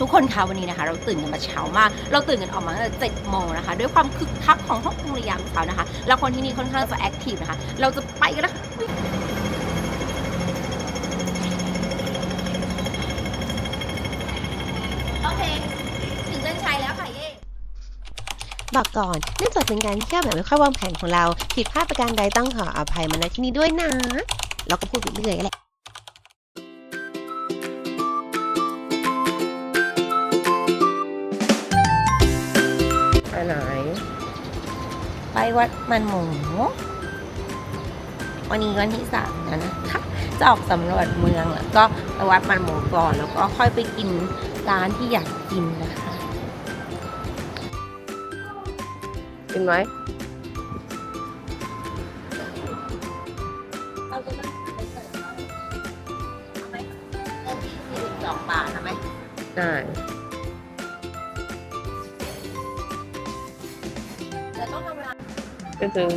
ทุกคนคะวันนี้นะคะ เราตื่นกันมาเช้ามาก เราตื่นกันออกมาตั้งแต่เจ็ดโมงนะคะ ด้วยความคึกคักของห้องกงระยามเช้านะคะ แล้วคนที่นี่ค่อนข้างจะแอคทีฟนะคะ เราจะไปกันนะคะอุ๊ยโอเคถึงเส้นชัยแล้วค่ะเย่บอกก่อนเนื่องจากเป็นการเที่ยวแบบไม่ค่อยวางแผนของเรา ผิดพลาดประการใดต้องขออภัยมาณที่นี้ด้วยนะ เราก็พูดไปเรื่อยแหละ วัดมันหมู วันนี้วันที่สามแล้วนะคะจะออกสำรวจเมืองแล้วก็ไปวัดมันหมูก่อนแล้วก็ค่อยไปกินร้านที่อยากกินนะคะ กินไหมเราจะนั่งไป ก็คือ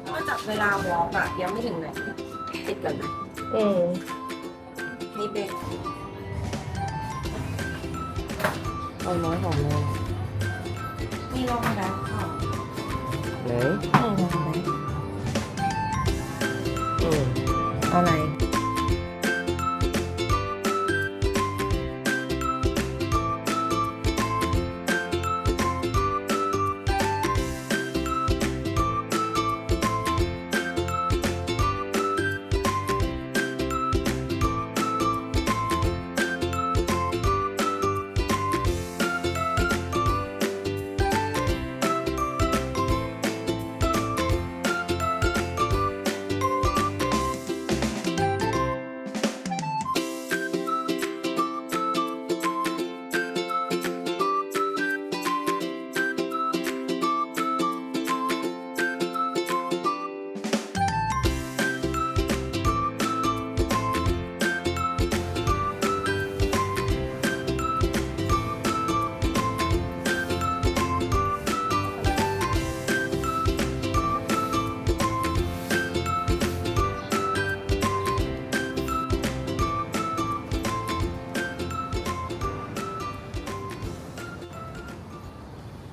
เพราะว่าจากเวลาวอล์กอะยังไม่ถึงไหนติดกันนะอืมนี่เป็นเอาน้อยหอมเลยมีลงแล้วค่ะไหนมีลงแล้วอืมเอาอะไร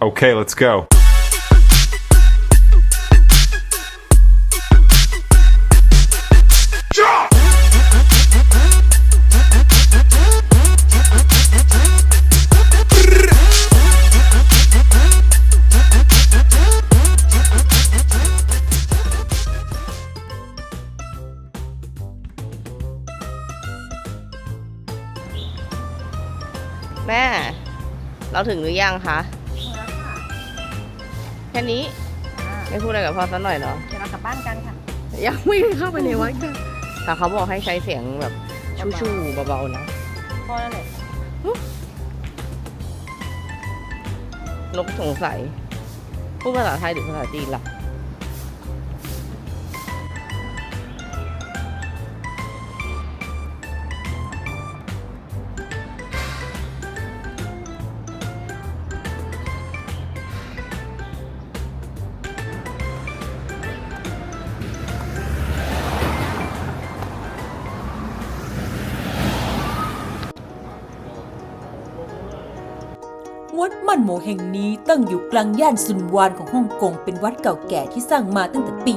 Okay, let's go. แม่เราถึงหรือยังคะ ค่นี้ ไม่พูดอะไรกับพ่อสักหน่อยเหรอ เดี๋ยวเรากลับบ้านกันค่ะ ยังไม่ได้เข้าไปในวัดกันแต่เขาบอกให้ใช้เสียงแบบชู่ๆเบาๆนะ พ่อนั่นแหละนกสงสัย พูดภาษาไทยหรือภาษาจีนล่ะ ดมั่นโหมแห่งนี้ตั้งอยู่กลางย่านซุนวานของฮ่องกง เป็นวัดเก่าแก่ที่สร้างมาตั้งแต่ปี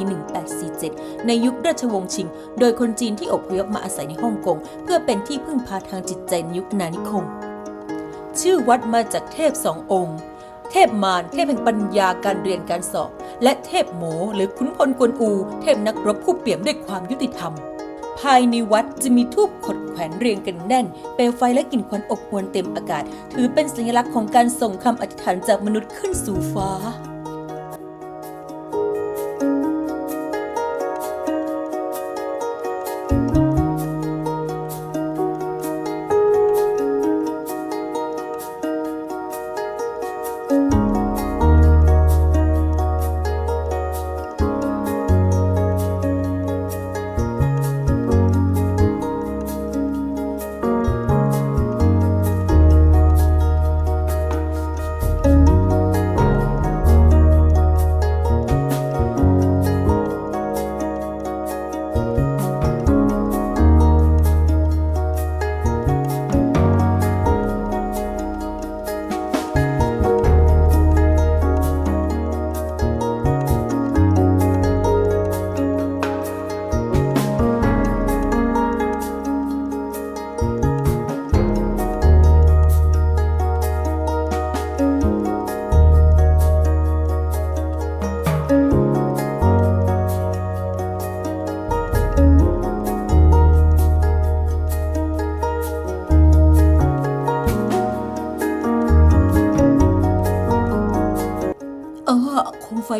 1847 ในยุคราชวงศ์ชิง โดยคนจีนที่อพยพมาอาศัยในฮ่องกง เพื่อเป็นที่พึ่งพาทางจิตใจในยุคนานิคม ชื่อวัดมาจากเทพสององค์เทพมารเทพแห่งปัญญาการเรียนการสอบ และเทพโหมหรือขุนพลกวนอู เทพนักรบผู้เปี่ยมด้วยความยุติธรรม ภายในวัดจะมีทูบขดแขวนเรียงกันแน่น เปลวไฟและกลิ่นควันอบอวลเต็มอากาศ ถือเป็นสัญลักษณ์ของการส่งคำอธิษฐานจากมนุษย์ขึ้นสู่ฟ้า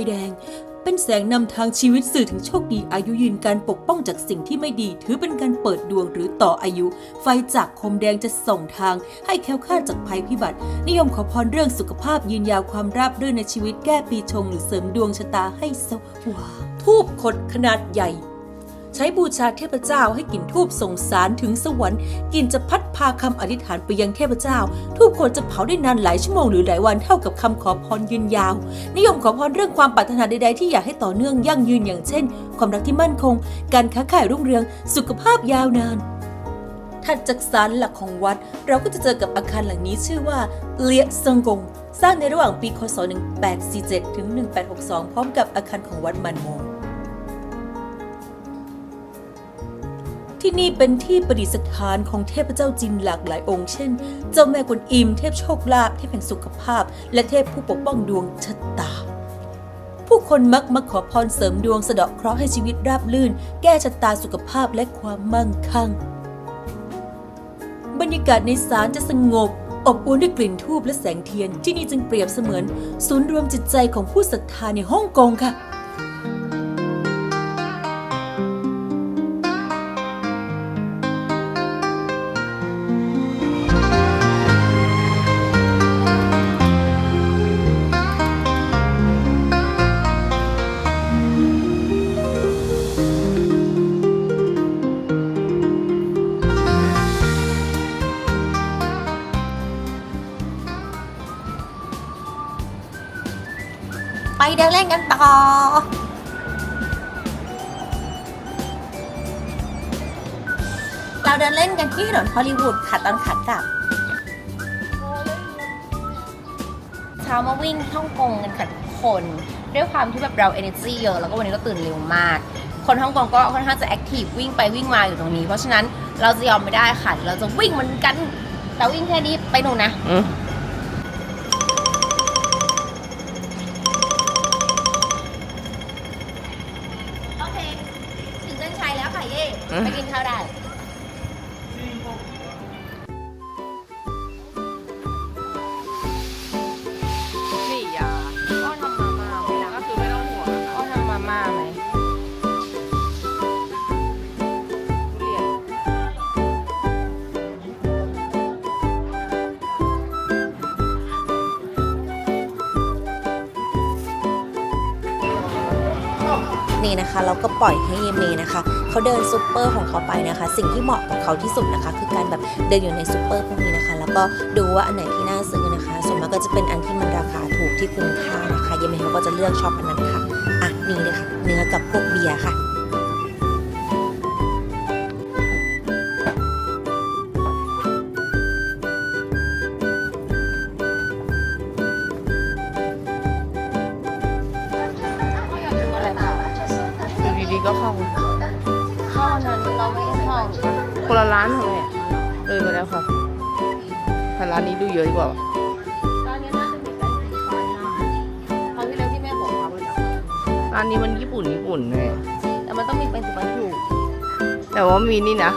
แดง เป็นแสงนำทางชีวิตสื่อถึงโชคดีอายุยืนการปกป้องจากสิ่งที่ไม่ดี ถือเป็นการเปิดดวงหรือต่ออายุ ไฟจากคมแดงจะส่งทาง ให้แคล้วคลาดจากภัยพิบัติ นิยมขอพรเรื่องสุขภาพยืนยาวความราบรื่นในชีวิตแก้ปีชงหรือเสริมดวงชะตาให้สว่างทูบขดขนาดใหญ่ ใช้บูชาเทพเจ้าให้กลิ่นทูบส่งสารถึงสวรรค์กลิ่นจะพัดพาคำอธิษฐานไปยังเทพเจ้า ทูบคนจะเผาได้นานหลายชั่วโมงหรือหลายวันเท่ากับคำขอพรยืนยาว นิยมขอพรเรื่องความปรารถนาใดๆที่อยากให้ต่อเนื่องยั่งยืนอย่างเช่น ความรักที่มั่นคง การค้าขายรุ่งเรือง สุขภาพยาวนานถัดจากศาลหลักของวัด เราก็จะเจอกับอาคารหลังนี้ชื่อว่าเลียซงกง สร้างในระหว่างปีคศ 1847 ถึง 1862 พร้อมกับอาคารของวัดมันโม ที่นี่เป็นที่ประดิษฐานของเทพเจ้าจีนหลากหลายองค์ เช่น เจ้าแม่กวนอิม เทพโชคลาภ เทพแห่งสุขภาพ และเทพผู้ปกป้องดวงชะตา ผู้คนมักมาขอพรเสริมดวงสะเดาะเคราะห์ให้ชีวิตราบรื่น แก้ชะตาสุขภาพและความมั่งคั่ง บรรยากาศในศาลจะสงบอบอวลด้วยกลิ่นทูบและแสงเทียน ที่นี่จึงเปรียบเสมือน ศูนย์รวมจิตใจของผู้ศรัทธาในฮ่องกงค่ะ ไปเดินเล่นกันต่อ เราเดินเล่นกันที่ถนนฮอลลีวูดค่ะตอนขากลับเช้ามาวิ่งฮ่องกงกันค่ะทุกคน ด้วยความที่แบบเรา energy เยอะแล้วก็วันนี้เราตื่นเร็วมาก คนฮ่องกงก็ค่อนข้างจะแอคทีฟวิ่งไปวิ่งมาอยู่ตรงนี้ เพราะฉะนั้นเราจะยอมไม่ได้ค่ะ เราจะวิ่งเหมือนกัน แต่วิ่งแค่นี้ไปหนูนะ อืมโอเคถึงเส้นชัยแล้วค่ะเย่ไปกินข้าวได้ นี่นะคะเราก็ปล่อยให้เยเมนะคะเขาเดินซูเปอร์ของเขาไปนะคะ สิ่งที่เหมาะกับเขาที่สุดนะคะ คือการแบบเดินอยู่ในซูเปอร์พวกนี้นะคะ แล้วก็ดูว่าอันไหนที่น่าซื้อนะคะส่วนมากก็จะเป็นอันที่มันราคาถูกที่คุ้มค่านะคะ เยเมเขาก็จะเลือกชอบอันนั้นค่ะอะนี่เลยค่ะเนื้อกับพวกเบียร์ค่ะ ร้านนี้ดูเยอะดีกว่าตอนนี้น่าจะมีแป้งสีฟ้าหน้าคราวที่แล้วที่แม่บอกว่ามันจะร้านนี้มันญี่ปุ่นญี่ปุ่นแม่แต่มันต้องมีแป้งสีฟ้าถูกแต่ว่ามีนี่นะ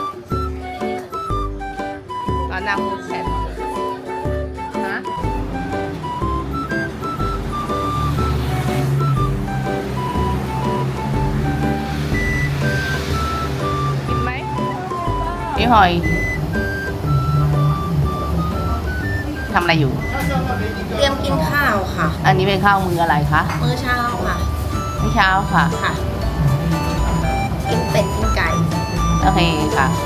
ร้านนางฟูดแพนฮะกินไหมพี่หอย อะไรอยู่ เตรียมกินข้าวค่ะ อันนี้เป็นข้าวมืออะไรคะมื้อเช้าค่ะไม่เช้าค่ะ ค่ะ กินเป็ดกินไก่ โอเคค่ะโอเคค่ะ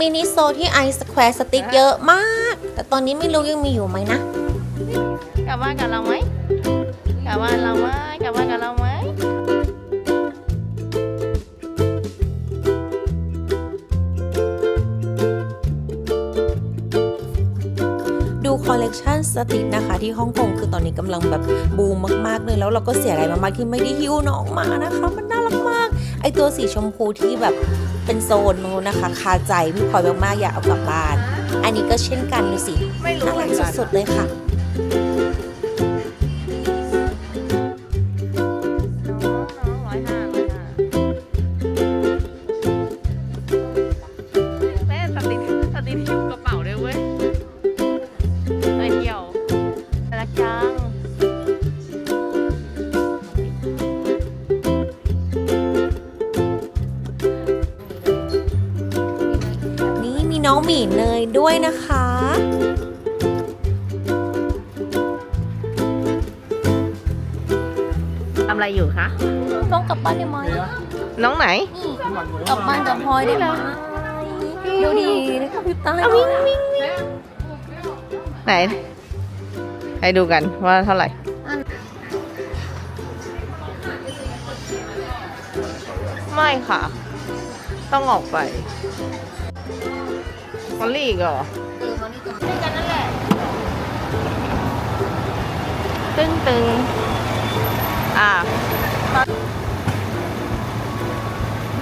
มินิโซที่ไอสแควร์สติ๊กเยอะมาก แต่ตอนนี้ไม่รู้ยังมีอยู่ไหมนะ กลับบ้านกับเราไหมกลับบ้านเราไหมกลับบ้านกับเราไหมดูคอลเลกชันสติกนะคะที่ฮ่องกงคือตอนนี้กำลังแบบบูมมากๆเลยแล้วเราก็เสียดายมากๆที่ไม่ได้ฮิ้วน้องมานะคะ มันน่ารักมาก ไอตัวสีชมพูที่แบบ เป็นโซนนู้นนะคะคาใจพี่พลอยมากๆอยากเอากลับบ้าน อันนี้ก็เช่นกันดูสิไม่รู้น่าเหมืรัอกนกันสุดๆเลยค่ะ ด้วยนะคะ ทำอะไรอยู่คะต้องกลับบ้านได้ไหมน้องไหนนี่กลับบ้านกับพลอยได้ไหมดูดีนะคะพี่ตาวิ่งวิ่งไหน ให้ดูกันว่าเท่าไหร่ ไม่ค่ะ ต้องออกไป มอลลี่อีกเหรอเออมันนี่ก็ด้วยกันนั่นแหละ ตึงตึงอะ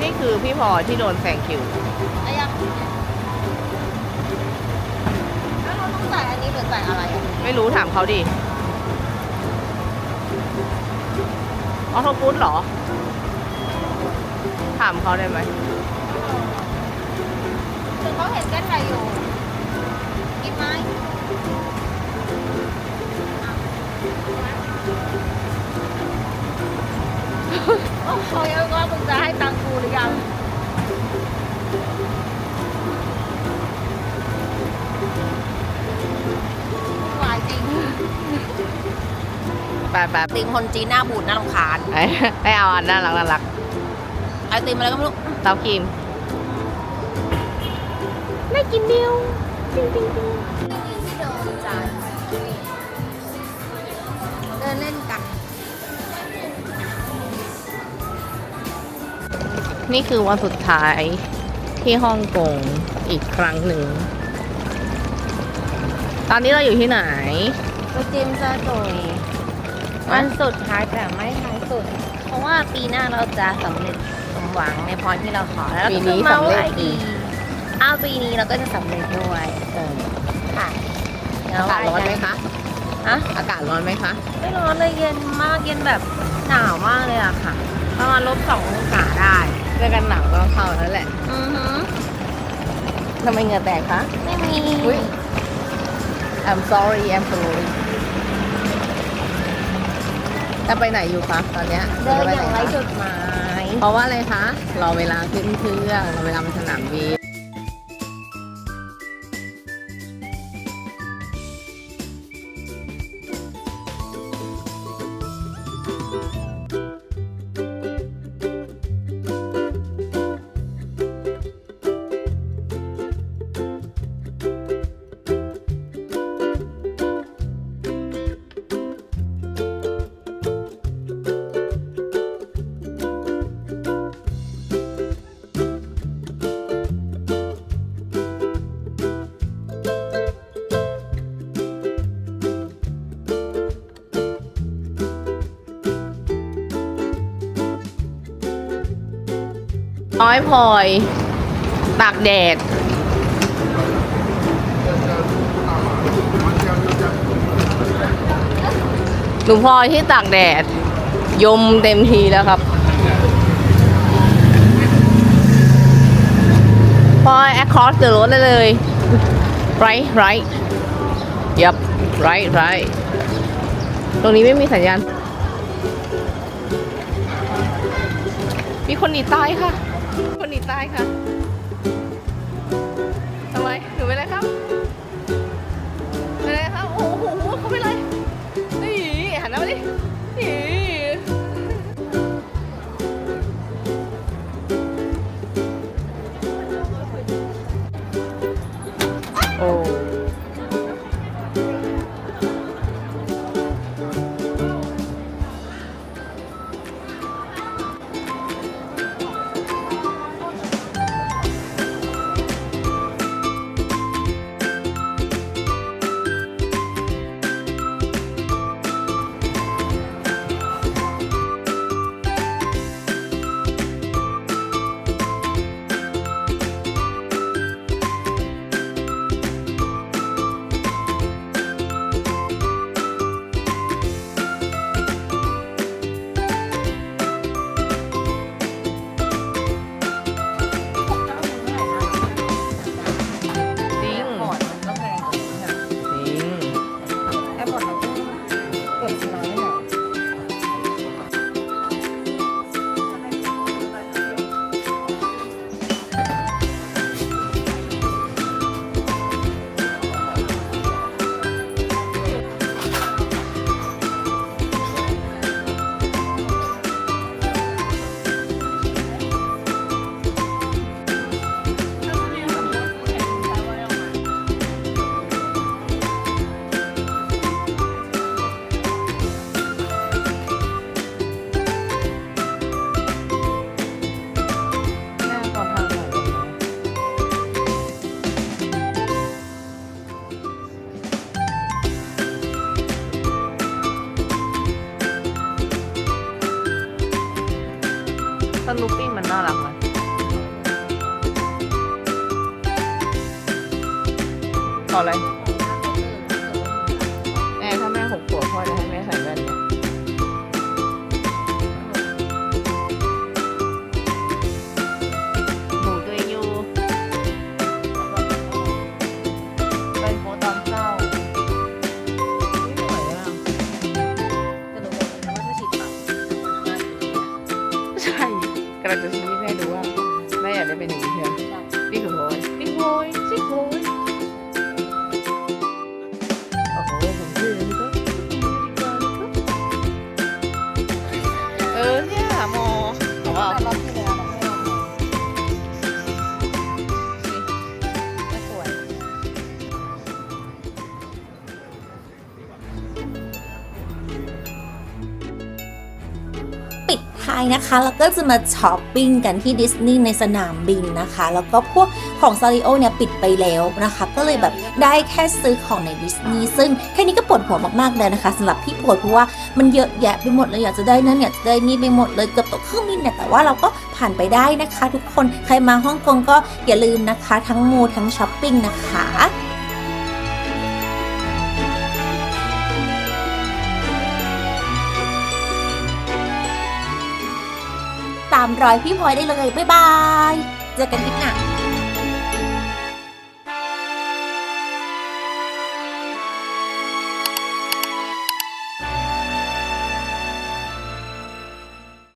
นี่คือพี่พอที่โดนแซงคิวไอ้ยังแล้วเราต้องจ่ายอันนี้หรือจ่ายอะไรอะไม่รู้ถามเขาดิออโตฟุตเหรอ ถามเขาได้ไหม คือเขาเห็นแกันไทยอยู่ กินไหมโอ้โหยังว่ามึงจะให้ตังค์กูหรือยังหวายจริงไปไปติมคนจีนหน้าบูดน่ารำคาญไอ้ให้เอาอันน่ารักน่ารักไอติมอะไรก็ไม่รู้เต้าครีมไม่ กินเดียวจริงจริงจริงโดนใจเดินเล่นกัน นี่คือวันสุดท้ายที่ฮ่องกงอีกครั้งหนึ่ง ตอนนี้เราอยู่ที่ไหนไปจิมซาโตยวันสุดท้ายแต่ไม่ท้ายสุด เพราะว่าปีหน้าเราจะสำเร็จสมหวังในพรที่เราขอแล้วเราปีก็นี้จะมาไหว้สำเร็จดีดี อ้าวปีนี้เราก็จะสำเร็จด้วยเออค่ะอากาศร้อนไหมคะฮะอากาศร้อนไหมคะไม่ร้อนเลยเย็นมากเย็นแบบหนาวมากเลยอะค่ะประมาณลบสององศาได้เรื่องกันหนาวก็เข้าแล้วแหละอือหือทำไมเหงื่อแตกคะไม่มี อุ๊ย I'm sorry I'm sorry จะไปไหนอยู่คะตอนเนี้ยเดินจะไปอไหนย่างไรคะจุดหมาย เพราะว่าอะไรคะ รอเวลาขึ้นเครื่องรอเวลาไปสนามบิน น้อยพลอย ตากแดด หนูพลอยที่ตากแดด ยมเต็มทีแล้วครับ พลอย across the road ได้เลย right right yep right right ตรงนี้ไม่มีสัญญาณมีคนหนีตายค่ะ Okay. สนุปปี้มันน่ารักไหมขออะไร รู้ว่าแม่อยากได้เป็นอย่างนี้ใช่ไหมนี่ขโมยพี่ขโมยพี่ขโมยายนะคะแล้วก็จะมาช้อปปิ้งกันที่ดิสนีย์ในสนามบินนะคะ แล้วก็พวกของซาริโอเนี่ยปิดไปแล้วนะคะ ก็เลยแบบได้แค่ซื้อของในดิสนีย์ซึ่งแค่นี้ก็ปวดหัวมากๆเลยนะคะสำหรับพี่ปวดเพราะว่ามันเยอะแยะไปหมดเลยอยากจะได้นั่นอยากจะได้นี่ไปหมดเลยเกือบตกเครื่องบินเนี่ยแต่ว่าเราก็ผ่านไปได้นะคะ ทุกคนใครมาฮ่องกงก็อย่าลืมนะคะ ทั้งมูทั้งช้อปปิ้งนะคะ ตามรอยพี่พลอยได้เลย บ๊ายบาย เจอกันคลิปหน้า